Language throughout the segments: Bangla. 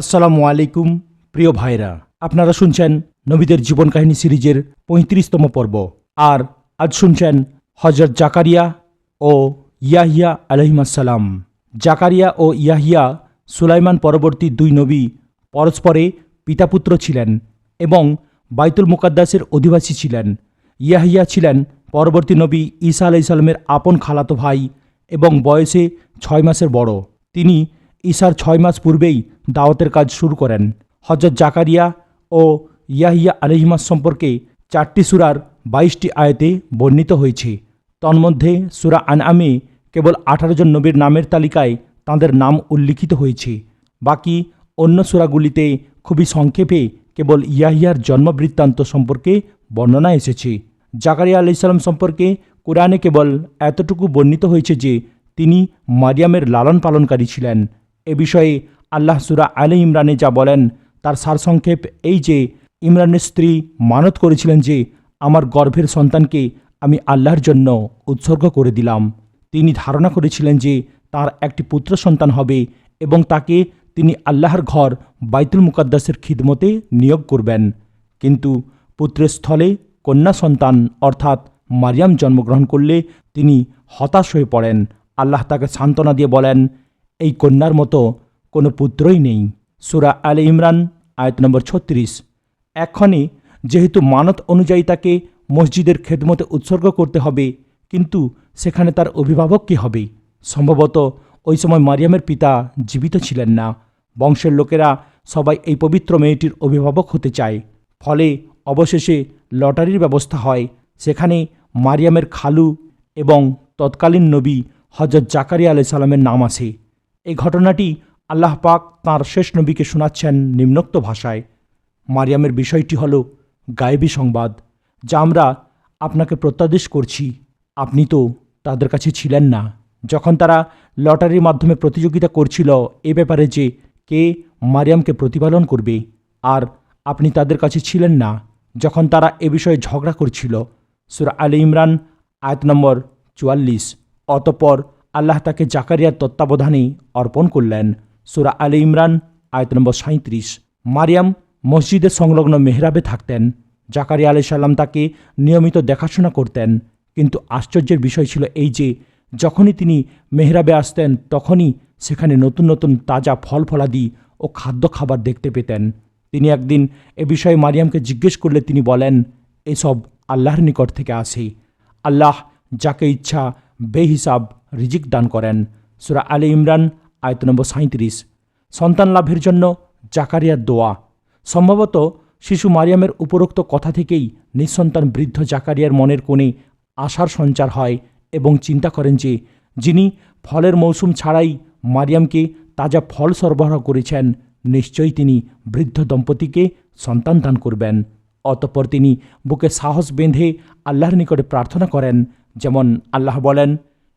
আসসালামু আলাইকুম, প্রিয় ভাইরা। আপনারা শুনছেন নবীদের জীবন কাহিনী সিরিজের পঁয়ত্রিশতম পর্ব। আর আজ শুনছেন হজরত জাকারিয়া ও ইয়াহিয়া আলহিমাসাল্লাম জাকারিয়া ও ইয়াহিয়া সুলাইমান পরবর্তী দুই নবী পরস্পরে পিতাপুত্র ছিলেন এবং বাইতুল মুকাদ্দাসের অধিবাসী ছিলেন। ইয়াহিয়া ছিলেন পরবর্তী নবী ঈসা আলাইসাল্লামের আপন খালাতো ভাই এবং বয়সে ছয় মাসের বড়। তিনি ঈশার ছয় মাস পূর্বেই দাওয়াতের কাজ শুরু করেন। হজরত জাকারিয়া ও ইয়াহিয়া আলহিমাস সম্পর্কে চারটি সুরার বাইশটি আয়তে বর্ণিত হয়েছে। তন্মধ্যে সুরা আন আনআমে কেবল আঠারো জন নবীর নামের তালিকায় তাঁদের নাম উল্লিখিত হয়েছে। বাকি অন্য সুরাগুলিতে খুবই সংক্ষেপে কেবল ইয়াহিয়ার জন্মবৃত্তান্ত সম্পর্কে বর্ণনা এসেছে। জাকারিয়া আলাইসাল্লাম সম্পর্কে কোরআনে কেবল এতটুকু বর্ণিত হয়েছে যে তিনি মারিয়ামের লালন পালনকারী ছিলেন। এ বিষয়ে আল্লাহ সুরা আলে ইমরানে যা বলেন, তার সারসংক্ষেপ এই যে, ইমরানের স্ত্রী মানত করেছিলেন যে, আমার গর্ভের সন্তানকে আমি আল্লাহর জন্য উৎসর্গ করে দিলাম। তিনি ধারণা করেছিলেন যে, তার একটি পুত্র সন্তান হবে এবং তাকে তিনি আল্লাহর ঘর বাইতুল মুকাদ্দাসের খিদমতে নিয়োগ করবেন। কিন্তু পুত্রের স্থলে কন্যা সন্তান, অর্থাৎ মারিয়াম জন্মগ্রহণ করলে তিনি হতাশ হয়ে পড়েন। আল্লাহ তাকে সান্ত্বনা দিয়ে বলেন, এই কন্যার মতো কোনো পুত্রই নেই। সুরা আলে ইমরান, আয়ত নম্বর ছত্রিশ। এক্ষণে যেহেতু মানত অনুযায়ী তাকে মসজিদের খেদমতে উৎসর্গ করতে হবে, কিন্তু সেখানে তার অভিভাবক কী হবে? সম্ভবত ওই সময় মারিয়ামের পিতা জীবিত ছিলেন না। বংশের লোকেরা সবাই এই পবিত্র মেয়েটির অভিভাবক হতে চায়। ফলে অবশেষে লটারির ব্যবস্থা হয়। সেখানে মারিয়ামের খালু এবং তৎকালীন নবী হজরত জাকারিয়া আলাই সালামের নাম আসে এই ঘটনাটি আল্লাহ পাক তাঁর শেষ নবীকে শোনাচ্ছেন নিম্নোক্ত ভাষায়। মারিয়ামের বিষয়টি হল গায়েবী সংবাদ, যা আমরা আপনাকে প্রত্যাদেশ করছি। আপনি তো তাদের কাছে ছিলেন না। যখন তারা লটারির মাধ্যমে প্রতিযোগিতা করছিল, এ ব্যাপারে যে কে মারিয়ামকে প্রতিপালন করবে, আর আপনি তাদের কাছে ছিলেন না, যখন তারা এ বিষয়ে ঝগড়া করছিল, সুরা আলী ইমরান, আয়াত নম্বর চুয়াল্লিশ। অতপর আল্লাহ তাকে জাকারিয়ার তত্ত্বাবধানে অর্পণ করলেন। সুরা আলী ইমরান, আয়ত নম্বর সাঁত্রিশ মারিয়াম মসজিদের সংলগ্ন মেহরাবে থাকতেন। জাকারিয়া আলি সাল্লাম তাকে নিয়মিত দেখাশোনা করতেন। কিন্তু আশ্চর্যের বিষয় ছিল এই যে, যখনই তিনি মেহরাবে আসতেন, তখনই সেখানে নতুন নতুন তাজা ফল ফলাদি ও খাদ্য খাবার দেখতে পেতেন। তিনি একদিন এ বিষয়ে মারিয়ামকে জিজ্ঞেস করলে তিনি বলেন, এসব আল্লাহর নিকট থেকে আসে আল্লাহ যাকে ইচ্ছা, বেহিসাব, রিজিক দান করেন। সুরা আলী ইমরান আয়ত নম্বর সাঁত্রিশ সন্তান লাভের জন্য জাকারিয়ার দোয়া। সম্ভবত শিশু মারিয়ামের উপরোক্ত কথা থেকেই নিঃসন্তান বৃদ্ধ জাকারিয়ার মনের কোণে আশার সঞ্চার হয় এবং চিন্তা করেন যে, যিনি ফলের মৌসুম ছাড়াই মারিয়ামকে তাজা ফল সরবরাহ করেছেন, নিশ্চয়ই তিনি বৃদ্ধ দম্পতিকে সন্তান দান করবেন। অতঃপর তিনি বুকে সাহস বেঁধে আল্লাহর নিকটে প্রার্থনা করেন, যেমন আল্লাহ বলেন,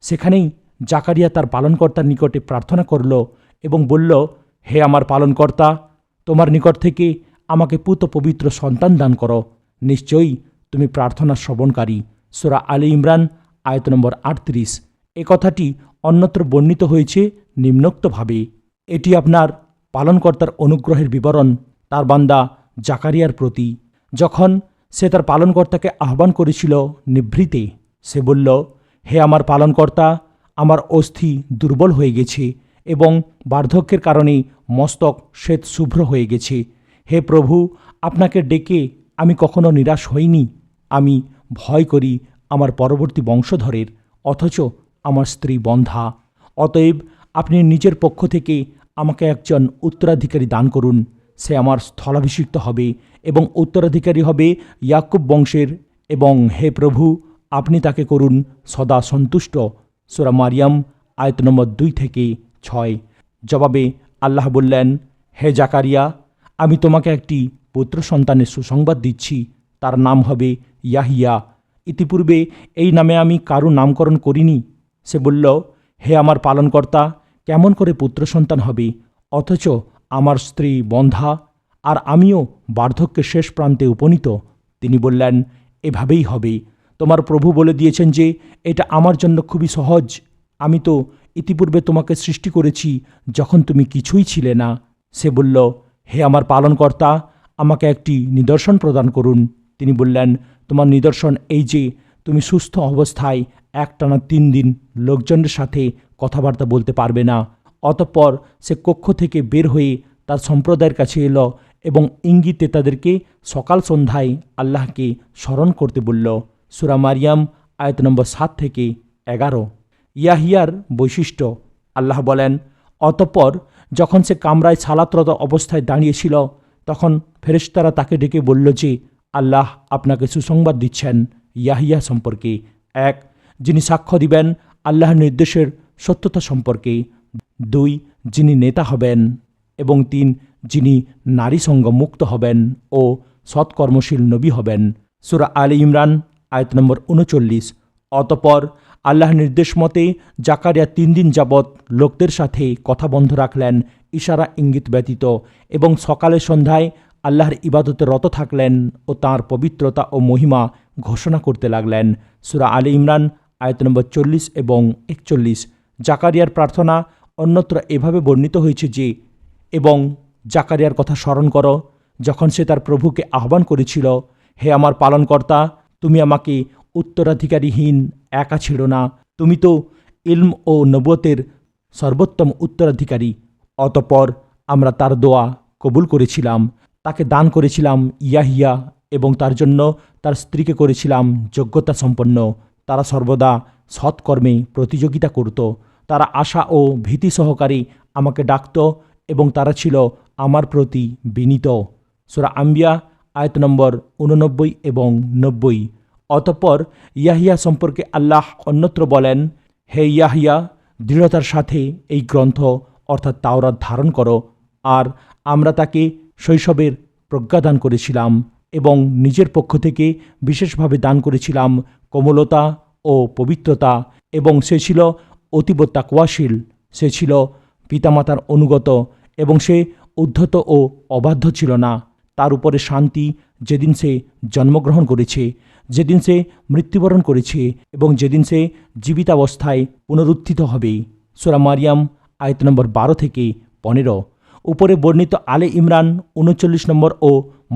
সেখানেই জাকারিয়া তার পালনকর্তার নিকটে প্রার্থনা করল এবং বলল, হে আমার পালনকর্তা, তোমার নিকট থেকে আমাকে পুত পবিত্র সন্তান দান করো। নিশ্চয়ই তুমি প্রার্থনা শ্রবণকারী। সোরা আলী ইমরান, আয়ত নম্বর আটত্রিশ। এ কথাটি অন্যত্র বর্ণিত হয়েছে নিম্নোক্তভাবে। এটি আপনার পালনকর্তার অনুগ্রহের বিবরণ তার বান্দা জাকারিয়ার প্রতি। যখন সে তার পালনকর্তাকে আহ্বান করেছিল নিভৃতে, সে বলল, হে আমার পালনকর্তা আমার অস্থি দুর্বল হয়ে গেছে এবং বার্ধক্যের কারণে মস্তক শ্বেত শুভ্র হয়ে গেছে। হে প্রভু, আপনাকে ডেকে আমি কখনো নিরাশ হইনি। আমি ভয় করি আমার পরবর্তী বংশধরের, অথচ আমার স্ত্রী বন্ধা। অতএব আপনি নিজের পক্ষ থেকে আমাকে একজন উত্তরাধিকারী দান করুন। সে আমার স্থলাভিষিক্ত হবে এবং উত্তরাধিকারী হবে ইয়াকুব বংশের এবং হে প্রভু, আপনি তাকে করুন সদা সন্তুষ্ট। সোরা মারিয়াম, আয়ত নম্বর দুই থেকে ছয়। জবাবে আল্লাহ বললেন, হে জাকারিয়া, আমি তোমাকে একটি পুত্র সন্তানের সুসংবাদ দিচ্ছি। তার নাম হবে ইয়াহিয়া। ইতিপূর্বে এই নামে আমি কারও নামকরণ করিনি। সে বলল, হে আমার পালনকর্তা, কেমন করে পুত্র সন্তান হবে? অথচ আমার স্ত্রী বন্ধা, আর আমিও বার্ধক্যের শেষ প্রান্তে উপনীত। তিনি বললেন, এভাবেই হবে। তোমার প্রভু বলে দিয়েছেন যে, এটা আমার জন্য খুবই সহজ। আমি তো ইতিপূর্বে তোমাকে সৃষ্টি করেছি, যখন তুমি কিছুই ছিলে না। সে বলল, হে আমার পালনকর্তা, আমাকে একটি নিদর্শন প্রদান করুন। তিনি বললেন, তোমার নিদর্শন এই যে, তুমি সুস্থ অবস্থায় একটানা তিন দিন লোকজনের সাথে কথাবার্তা বলতে পারবে না। অতঃপর সে কক্ষ থেকে বের হয়ে তার সম্প্রদায়ের কাছে এলো এবং ইঙ্গিতে তাদেরকে সকাল সন্ধ্যায় আল্লাহকে স্মরণ করতে বলল। সুরা মারিয়াম, আয়ত নম্বর সাত থেকে এগারো। ইয়াহিয়ার বৈশিষ্ট্য, আল্লাহ বলেন, অতঃপর যখন সে কামরায় ছালাত্রত অবস্থায় দাঁড়িয়েছিল, তখন ফেরেশতারা তাকে ডেকে বলল যে, আল্লাহ আপনাকে সুসংবাদ দিচ্ছেন ইয়াহিয়া সম্পর্কে। এক, যিনি সাক্ষ্য দিবেন আল্লাহর নির্দেশের সত্যতা সম্পর্কে। দুই, যিনি নেতা হবেন। এবং তিন, যিনি নারী সঙ্গ মুক্ত হবেন ও সৎকর্মশীল নবী হবেন। সুরা আলী ইমরান আয়ত নম্বর উনচল্লিশ। অতপর আল্লাহর নির্দেশ মতে জাকারিয়া তিন দিন যাবৎ লোকদের সাথে কথা বন্ধ রাখলেন, ইশারা ইঙ্গিত ব্যতীত এবং সকালে সন্ধ্যায় আল্লাহর ইবাদতে রত থাকলেন ও তাঁর পবিত্রতা ও মহিমা ঘোষণা করতে লাগলেন। সুরা আলী ইমরান, আয়ত নম্বর চল্লিশ এবং একচল্লিশ। জাকারিয়ার প্রার্থনা অন্যত্র এভাবে বর্ণিত হয়েছে যে, এবং জাকারিয়ার কথা স্মরণ করো, যখন সে তার প্রভুকে আহ্বান করেছিল, হে আমার পালনকর্তা তুমি আমাকে উত্তরাধিকারীহীন একা ছেড়ো না। তুমি তো ইলম ও নবতের সর্বোত্তম উত্তরাধিকারী। অতপর আমরা তার দোয়া কবুল করেছিলাম। তাকে দান করেছিলাম ইয়াহিয়া এবং তার জন্য তার স্ত্রীকে করেছিলাম যোগ্যতা সম্পন্ন। তারা সর্বদা সৎকর্মে প্রতিযোগিতা করত। তারা আশা ও ভীতি সহকারে আমাকে ডাকত এবং তারা ছিল আমার প্রতি বিনীত। সুরা আম্বিয়া আয়ত নম্বর উননব্বই এবং নব্বই। অতঃপর ইয়াহিয়া সম্পর্কে আল্লাহ অন্যত্র বলেন, হে ইয়াহিয়া, দৃঢ়তার সাথে এই গ্রন্থ, অর্থাৎ তাওরাত ধারণ করো। আর আমরা তাকে শৈশবের প্রজ্ঞাদান করেছিলাম এবং নিজের পক্ষ থেকে বিশেষভাবে দান করেছিলাম কোমলতা ও পবিত্রতা এবং সে ছিল অতীব তাকওয়াশীল। সে ছিল পিতামাতার অনুগত এবং সে উদ্ধত ও অবাধ্য ছিল না। তার উপরে শান্তি, যেদিন সে জন্মগ্রহণ করেছে, যেদিন সে মৃত্যুবরণ করেছে এবং যেদিন সে জীবিতাবস্থায় পুনরুত্থিত হবে। সোরা মারিয়াম, আয়ত নম্বর বারো থেকে পনেরো। উপরে বর্ণিত আলে ইমরান উনচল্লিশ নম্বর ও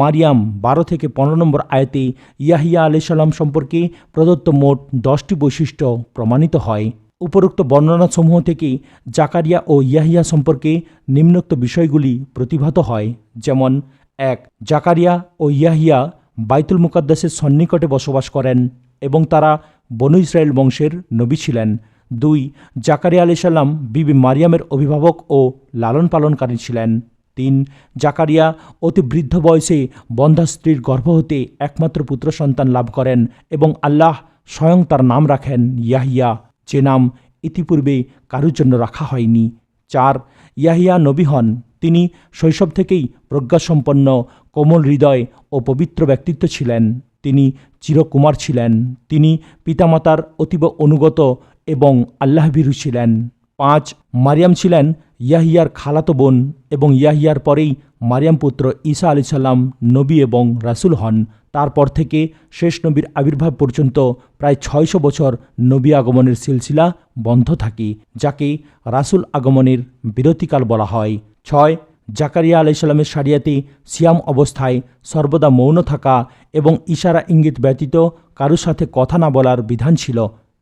মারিয়াম বারো থেকে পনেরো নম্বর আয়তে ইয়াহিয়া আলাইসাল্লাম সম্পর্কে প্রদত্ত মোট দশটি বৈশিষ্ট্য প্রমাণিত হয়। উপরোক্ত বর্ণনাসমূহ থেকে জাকারিয়া ও ইয়াহিয়া সম্পর্কে নিম্নোক্ত বিষয়গুলি প্রতিভাত হয়, যেমন এক, জাকারিয়া ও ইয়াহিয়া বাইতুল মুকাদ্দাসের সন্নিকটে বসবাস করেন এবং তারা বনু ইসরায়েল বংশের নবী ছিলেন। দুই, জাকারিয়া আলি সাল্লাম বিবি মারিয়ামের অভিভাবক ও লালন পালনকারী ছিলেন। তিন, জাকারিয়া অতি বৃদ্ধ বয়সে বন্ধা স্ত্রীর গর্ভ হতে একমাত্র পুত্র সন্তান লাভ করেন এবং আল্লাহ স্বয়ং তার নাম রাখেন ইয়াহিয়া, যে নাম ইতিপূর্বে কারুর জন্য রাখা হয়নি। চার, ইয়াহিয়া নবী হন। তিনি শৈশব থেকেই প্রজ্ঞাসম্পন্ন, কোমল হৃদয় ও পবিত্র ব্যক্তিত্ব ছিলেন। তিনি চিরকুমার ছিলেন। তিনি পিতামাতার অতীব অনুগত এবং আল্লাহভীরু ছিলেন। পাঁচ, মারিয়াম ছিলেন ইয়াহিয়ার খালাতো বোন এবং ইয়াহিয়ার পরেই মারিয়াম পুত্র ঈসা আলি সাল্লাম নবী এবং রাসুল হন। তারপর থেকে শেষ নবীর আবির্ভাব পর্যন্ত প্রায় ছয়শো বছর নবী আগমনের সিলসিলা বন্ধ থাকে, যাকে রাসুল আগমনের বিরতিকাল বলা হয়। ছয়, জাকারিয়া আলাইসাল্লামের সারিয়াতে সিয়াম অবস্থায় সর্বদা মৌন থাকা এবং ইশারা ইঙ্গিত ব্যতীত কারোর সাথে কথা না বলার বিধান ছিল।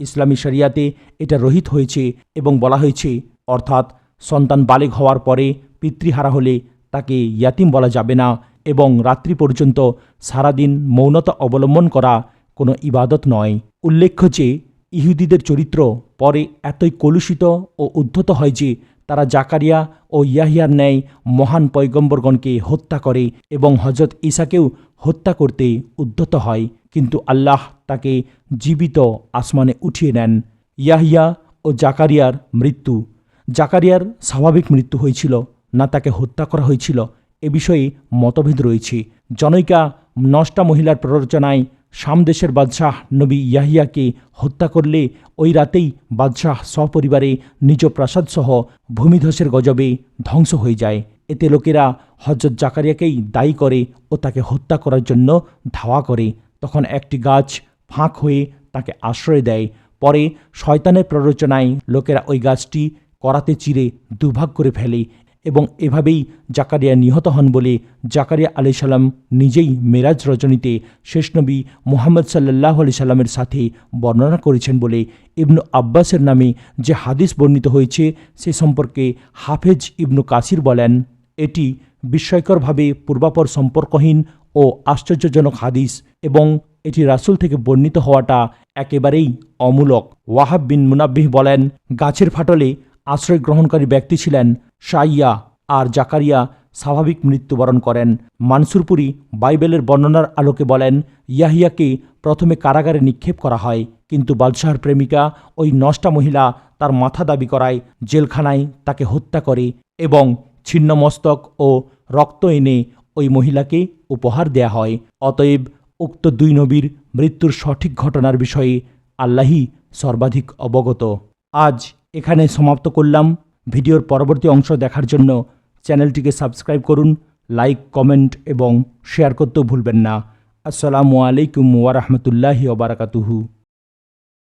ইসলামী শরিয়াতে এটা রহিত হয়েছে এবং বলা হয়েছে, অর্থাৎ সন্তান বালেগ হওয়ার পরে পিতৃহারা হলে তাকে ইয়াতিম বলা যাবে না এবং রাত্রি পর্যন্ত সারাদিন মৌনতা অবলম্বন করা কোনো ইবাদত নয়। উল্লেখ্য যে, ইহুদিদের চরিত্র পরে এতই কলুষিত ও উদ্ধত হয় যে তারা জাকারিয়া ও ইয়াহিয়ার ন্যায় মহান পৈগম্বরগণকে হত্যা করে এবং হজরত ঈসাকেও হত্যা করতে উদ্ধত হয়। কিন্তু আল্লাহ তাকে জীবিত আসমানে উঠিয়ে নেন। ইয়াহিয়া ও জাকারিয়ার মৃত্যু। জাকারিয়ার স্বাভাবিক মৃত্যু হয়েছিল, না তাকে হত্যা করা হয়েছিল। এ বিষয়ে মতভেদ রয়েছে। জনৈকা নষ্টা মহিলার প্ররোচনায় শাম দেশের বাদশাহ নবী ইয়াহিয়াকে হত্যা করলে ওই রাতেই বাদশাহ সপরিবারে নিজ প্রাসাদসহ ভূমিধসের গজবে ধ্বংস হয়ে যায়। এতে লোকেরা হজরত জাকারিয়াকেই দায়ী করে ও তাকে হত্যা করার জন্য ধাওয়া করে। তখন একটি গাছ ফাঁক হয়ে তাকে আশ্রয় দেয়। পরে শয়তানের প্ররোচনায় লোকেরা ওই গাছটি করাতে চিরে দুভাগ করে ফেলে এবং এভাবেই জাকারিয়া নিহত হন বলে জাকারিয়া আলি সাল্লাম নিজেই মেরাজ রজনীতে শেষ নবী মোহাম্মদ সাল্লাহ আলি সাল্লামের সাথে বর্ণনা করেছেন বলে ইবনু আব্বাসের নামে যে হাদিস বর্ণিত হয়েছে, সে সম্পর্কে হাফেজ ইবনু কাসির বলেন, এটি বিস্ময়করভাবে পূর্বাপর সম্পর্কহীন ও আশ্চর্যজনক হাদিস এবং এটি রাসূল থেকে বর্ণিত হওয়াটা একেবারেই অমূলক। ওয়াহাব বিন মুনাব্বিহ বলেন, গাছের ফাটলে আশ্রয় গ্রহণকারী ব্যক্তি ছিলেন শাইয়া আর জাকারিয়া স্বাভাবিক মৃত্যুবরণ করেন। মানসুরপুরি বাইবেলের বর্ণনার আলোকে বলেন, ইয়াহিয়াকে প্রথমে কারাগারে নিক্ষেপ করা হয়, কিন্তু বাদশাহর প্রেমিকা ওই নষ্টা মহিলা তার মাথা দাবি করায়, জেলখানায় তাকে হত্যা করে এবং ছিন্ন মস্তক ও রক্ত এনে ওই মহিলাকে উপহার দেয়া হয়। অতএব উক্ত দুই নবীর মৃত্যুর সঠিক ঘটনার বিষয়ে আল্লাহই সর্বাধিক অবগত। আজ এখানে সমাপ্ত করলাম। ভিডিওর পরবর্তী অংশ দেখার জন্য চ্যানেলটিকে সাবস্ক্রাইব করুন, লাইক, কমেন্ট এবং শেয়ার করতেও ভুলবেন না। আসসালামু আলাইকুম ওয়ারহমতুল্লাহি ওবরাকাতুহু